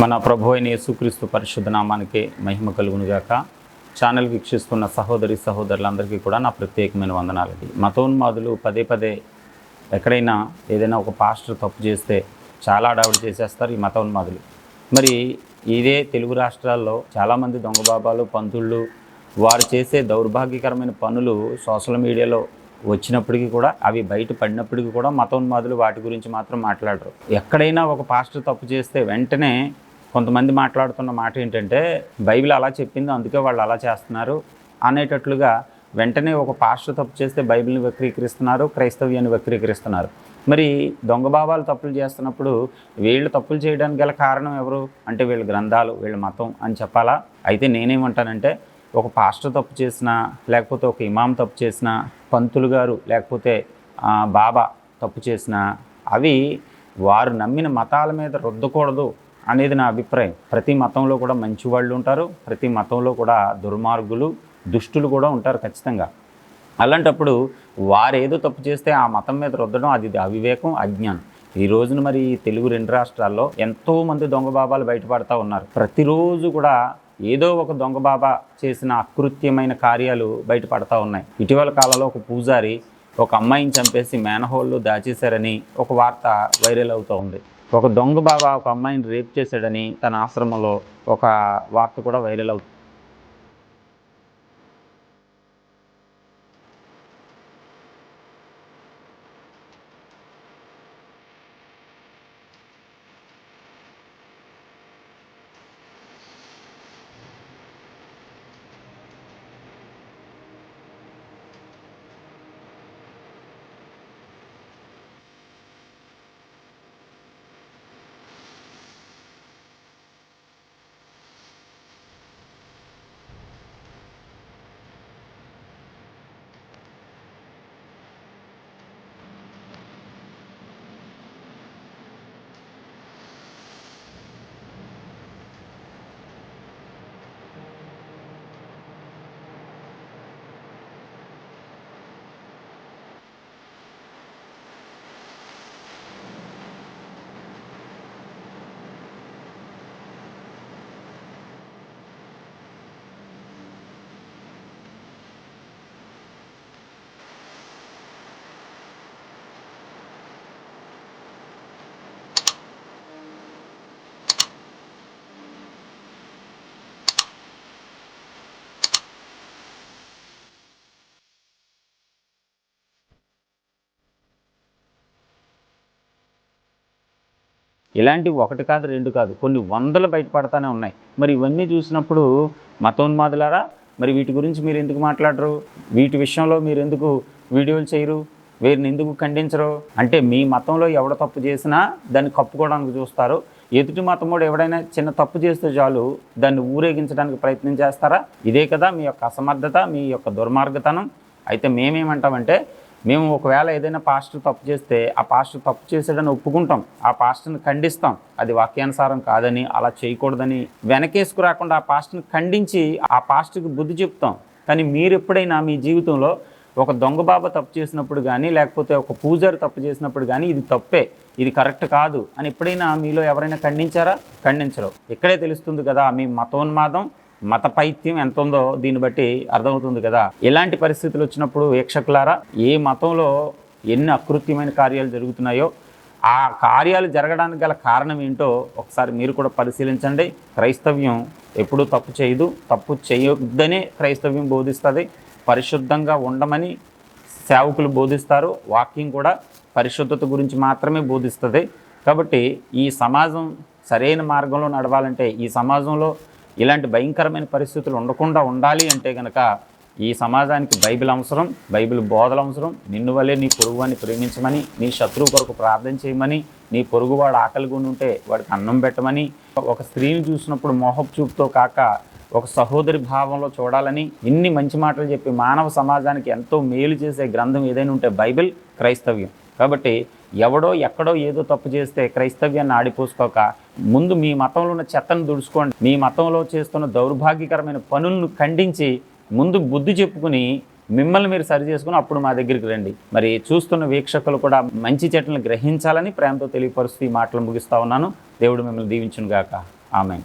మన ప్రభు అయిన యేసుక్రీస్తు పరిశుద్ధ నామానికి మహిమ కలుగునుగాక. ఛానల్ వీక్షిస్తున్న సహోదరి సహోదరులందరికీ కూడా నా ప్రత్యేకమైన వందనాలది మతోన్మాదులు పదే పదే ఎక్కడైనా ఏదైనా ఒక పాస్టర్ తప్పు చేస్తే చాలా అడావిడి చేసేస్తారు ఈ మతోన్మాదులు. మరి ఇదే తెలుగు రాష్ట్రాల్లో చాలామంది దొంగ బాబాలు పంతుళ్ళు వారు చేసే దౌర్భాగ్యకరమైన పనులు సోషల్ మీడియాలో వచ్చినప్పటికీ కూడా అవి బయట పడినప్పటికీ కూడా మతోన్మాదులు వాటి గురించి మాత్రం మాట్లాడరు. ఎక్కడైనా ఒక పాస్టర్ తప్పు చేస్తే వెంటనే కొంతమంది మాట్లాడుతున్న మాట ఏంటంటే బైబిల్ అలా చెప్పింది అందుకే వాళ్ళు అలా చేస్తున్నారు అనేటట్లుగా వెంటనే ఒక పాస్టర్ తప్పు చేస్తే బైబిల్ని వక్రీకరిస్తున్నారు క్రైస్తవ్యాన్ని వక్రీకరిస్తున్నారు. మరి దొంగ బాబాలు తప్పులు చేస్తున్నప్పుడు వీళ్ళు తప్పులు చేయడానికి గల కారణం ఎవరు? అంటే వీళ్ళ గ్రంథాలు వీళ్ళ మతం అని చెప్పాలా? అయితే నేనేమంటానంటే ఒక పాస్టర్ తప్పు చేసినా లేకపోతే ఒక ఇమాం తప్పు చేసినా పంతులు గారు లేకపోతే బాబా తప్పు చేసినా అవి వారు నమ్మిన మతాల మీద రుద్దకూడదు. అనేది నా అభిప్రాయం. ప్రతి మతంలో కూడా మంచి వాళ్ళు ఉంటారు ప్రతి మతంలో కూడా దుర్మార్గులు దుష్టులు కూడా ఉంటారు ఖచ్చితంగా. అలాంటప్పుడు వారేదో తప్పు చేస్తే ఆ మతం మీద రుద్దడం అది అవివేకం అజ్ఞానం. ఈ రోజున మరి తెలుగు రెండు రాష్ట్రాల్లో ఎంతోమంది దొంగ బాబాలు బయటపడతా ఉన్నారు. ప్రతిరోజు కూడా ఏదో ఒక దొంగ బాబా చేసిన అకృత్యమైన కార్యాలు బయటపడతా ఉన్నాయి. ఇటీవల కాలంలో ఒక పూజారి ఒక అమ్మాయిని చంపేసి మేనహోల్లో దాచేశారని ఒక వార్త వైరల్ అవుతూ ఉంది. ఒక దొంగ బాబా ఒక అమ్మాయిని రేప్ చేశాడని తన ఆశ్రమంలో ఒక వార్త కూడా వైరల్ అవుతుంది. ఇలాంటివి ఒకటి కాదు రెండు కాదు కొన్ని వందలు బయటపడతానే ఉన్నాయి. మరి ఇవన్నీ చూసినప్పుడు మతోన్మాదులారా మరి వీటి గురించి మీరు ఎందుకు మాట్లాడరు? వీటి విషయంలో మీరు ఎందుకు వీడియోలు చేయరు? వీరిని ఎందుకు ఖండించరు? అంటే మీ మతంలో ఎవడ తప్పు చేసినా దాన్ని కప్పుకోవడానికి చూస్తారు. ఎదుటి మతం కూడా ఎవడైనా చిన్న తప్పు చేస్తే చాలు దాన్ని ఊరేగించడానికి ప్రయత్నం చేస్తారా? ఇదే కదా మీ యొక్క అసమర్థత మీ యొక్క దుర్మార్గతనం. అయితే మేమేమంటామంటే మేము ఒకవేళ ఏదైనా పాస్టర్ తప్పు చేస్తే ఆ పాస్టర్ తప్పు చేశాడని ఒప్పుకుంటాం. ఆ పాస్టర్ని ఖండిస్తాం. అది వాక్యానుసారం కాదని అలా చేయకూడదని వెనకేసుకు రాకుండా ఆ పాస్టర్ని ఖండించి ఆ పాస్టర్కి బుద్ధి చెప్తాం. కానీ మీరు ఎప్పుడైనా మీ జీవితంలో ఒక దొంగ బాబా తప్పు చేసినప్పుడు కానీ లేకపోతే ఒక పూజారి తప్పు చేసినప్పుడు కానీ ఇది తప్పే ఇది కరెక్ట్ కాదు అని ఎప్పుడైనా మీలో ఎవరైనా ఖండించారా? ఖండించరు. ఇక్కడే తెలుస్తుంది కదా మీ మతోన్మాదం మత పైత్యం ఎంత ఉందో దీన్ని బట్టి అర్థమవుతుంది కదా. ఇలాంటి పరిస్థితులు వచ్చినప్పుడు వీక్షకులారా ఏ మతంలో ఎన్ని అకృత్యమైన కార్యాలు జరుగుతున్నాయో ఆ కార్యాలు జరగడానికి గల కారణం ఏంటో ఒకసారి మీరు కూడా పరిశీలించండి. క్రైస్తవ్యం ఎప్పుడూ తప్పు చేయదు. తప్పు చేయొద్దనే క్రైస్తవ్యం బోధిస్తుంది. పరిశుద్ధంగా ఉండమని సేవకులు బోధిస్తారు. వాక్యం కూడా పరిశుద్ధత గురించి మాత్రమే బోధిస్తుంది. కాబట్టి ఈ సమాజం సరైన మార్గంలో నడవాలంటే ఈ సమాజంలో ఇలాంటి భయంకరమైన పరిస్థితులు ఉండకుండా ఉండాలి అంటే కనుక ఈ సమాజానికి బైబిల్ అవసరం బైబిల్ బోధలు అవసరం. నిన్ను వల్లే నీ పొరుగువాన్ని ప్రేమించమని నీ శత్రువు కొరకు ప్రార్థన చేయమని నీ పొరుగువాడు ఆకలి ఉంటే వాడికి అన్నం పెట్టమని ఒక స్త్రీని చూసినప్పుడు మోహపు చూపుతో కాక ఒక సహోదరి భావంలో చూడాలని ఇన్ని మంచి మాటలు చెప్పి మానవ సమాజానికి ఎంతో మేలు చేసే గ్రంథం ఏదైనా ఉంటే బైబిల్ క్రైస్తవ్యం. కాబట్టి ఎవడో ఎక్కడో ఏదో తప్పు చేస్తే క్రైస్తవ్యాన్ని ఆడిపోసుకోక ముందు మీ మతంలో ఉన్న చెత్తను దుడుచుకోండి. మీ మతంలో చేస్తున్న దౌర్భాగ్యకరమైన పనులను ఖండించి ముందు బుద్ధి చెప్పుకుని మిమ్మల్ని మీరు సరి చేసుకుని అప్పుడు మా దగ్గరికి రండి. మరి చూస్తున్న వీక్షకులు కూడా మంచి చెట్లను గ్రహించాలని ప్రేమతో తెలియపరుస్తూ ఈ మాటలు ముగిస్తా ఉన్నాను. దేవుడు మిమ్మల్ని దీవించునుగాక. ఆమె